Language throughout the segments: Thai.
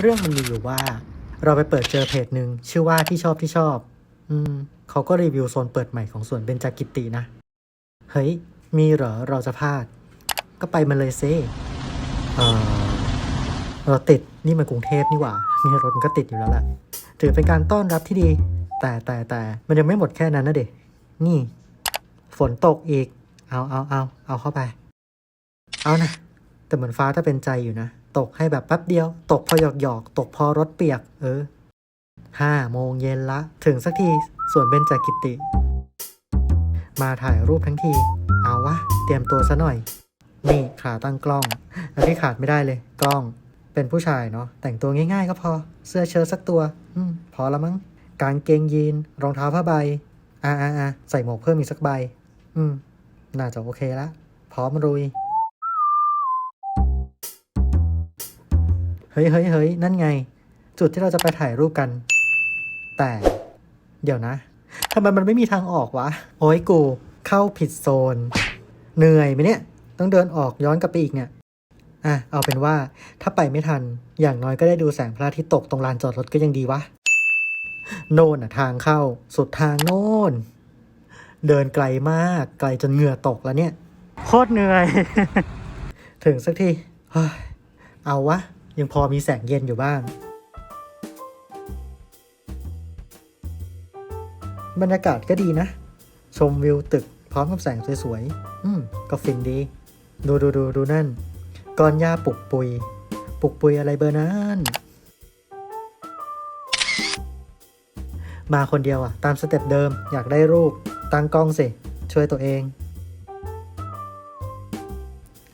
เรื่องมันมีอยู่ว่า เราไปเปิดเจอเพจหนึ่งชื่อว่าที่ชอบที่ชอบ อืมเขาก็รีวิวโซนเปิดใหม่ของสวนเบญจกิตินะ เฮ้ย มีเหรอเราจะพลาด ก็ไปมันเลยเซ่เออเราติดนี่มันกรุงเทพนี่หว่ามีรถมันก็ติดอยู่แล้วแหละถือเป็นการต้อนรับที่ดี แต่แต่แต่มันยังไม่หมดแค่นั้นนะเด็กนี่ ฝนตกอีก เอาเอาเอาเอาเข้าไป เอานะ แต่เหมือนฟ้าจะเป็นใจอยู่นะ ตกให้แบบแป๊บเดียว ตกพอหยอกหยอกตกพอรถเปียก เออห้าโมงเย็นละ ถึงสักทีส่วนเบญจกิติ มาถ่ายรูปทั้งที เอาวะ เตรียมตัวซะหน่อย นี่ขาตั้งกล้องและที่ขาดไม่ได้เลย กล้องเป็นผู้ชายเนาะแต่งตัวง่ายๆ ก็พอเสื้อเชิ้ตสักตัว อืมพอละมั้งกางเกงยีน รองเท้าผ้าใบ อ่าอ่าอ่าใส่หมวกเพิ่มอีกสักใบ อืม น่าจะโอเคละพร้อมรุย เฮ้ยเฮ้ยเฮ้ยนั่นไง จุดที่เราจะไปถ่ายรูปกัน แต่ เดี๋ยวนะทำไมมันไม่มีทางออกวะ โอ้ยกู เข้าผิดโซน เหนื่อยไหมเนี่ย ต้องเดินออกย้อนกลับไปอีกเนี่ย อะ เอาเป็นว่าถ้าไปไม่ทัน อย่างน้อยก็ได้ดูแสงพระอาทิตย์ตกตรงลานจอดรถก็ยังดีวะ โน่นอะทางเข้า สุดทางโน่น เดินไกลมาก ไกลจนเหงื่อตกแล้วเนี่ย โคตรเหนื่อย ถึงสักทีเฮ้ยเอาวะ ยังพอมีแสงเย็นอยู่บ้าง บรรยากาศก็ดีนะ ชมวิวตึกพร้อมกับแสงสวยๆ อืม ก็ฟินดี ดูดูดูดูนั่น ก้อนหญ้าปลุกปุยปลุกปุยอะไรเบอร์นั้นมาคนเดียวอะตามสเต็ปเดิมอยากได้รูป ตั้งกล้องสิ ช่วยตัวเอง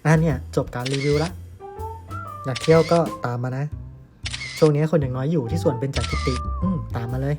อะเนี่ย จบการรีวิวละ อยากเที่ยวก็ตามมานะ ช่วงนี้คนอย่างน้อยอยู่ที่สวนเป็นจักกิติ อืมตามมาเลย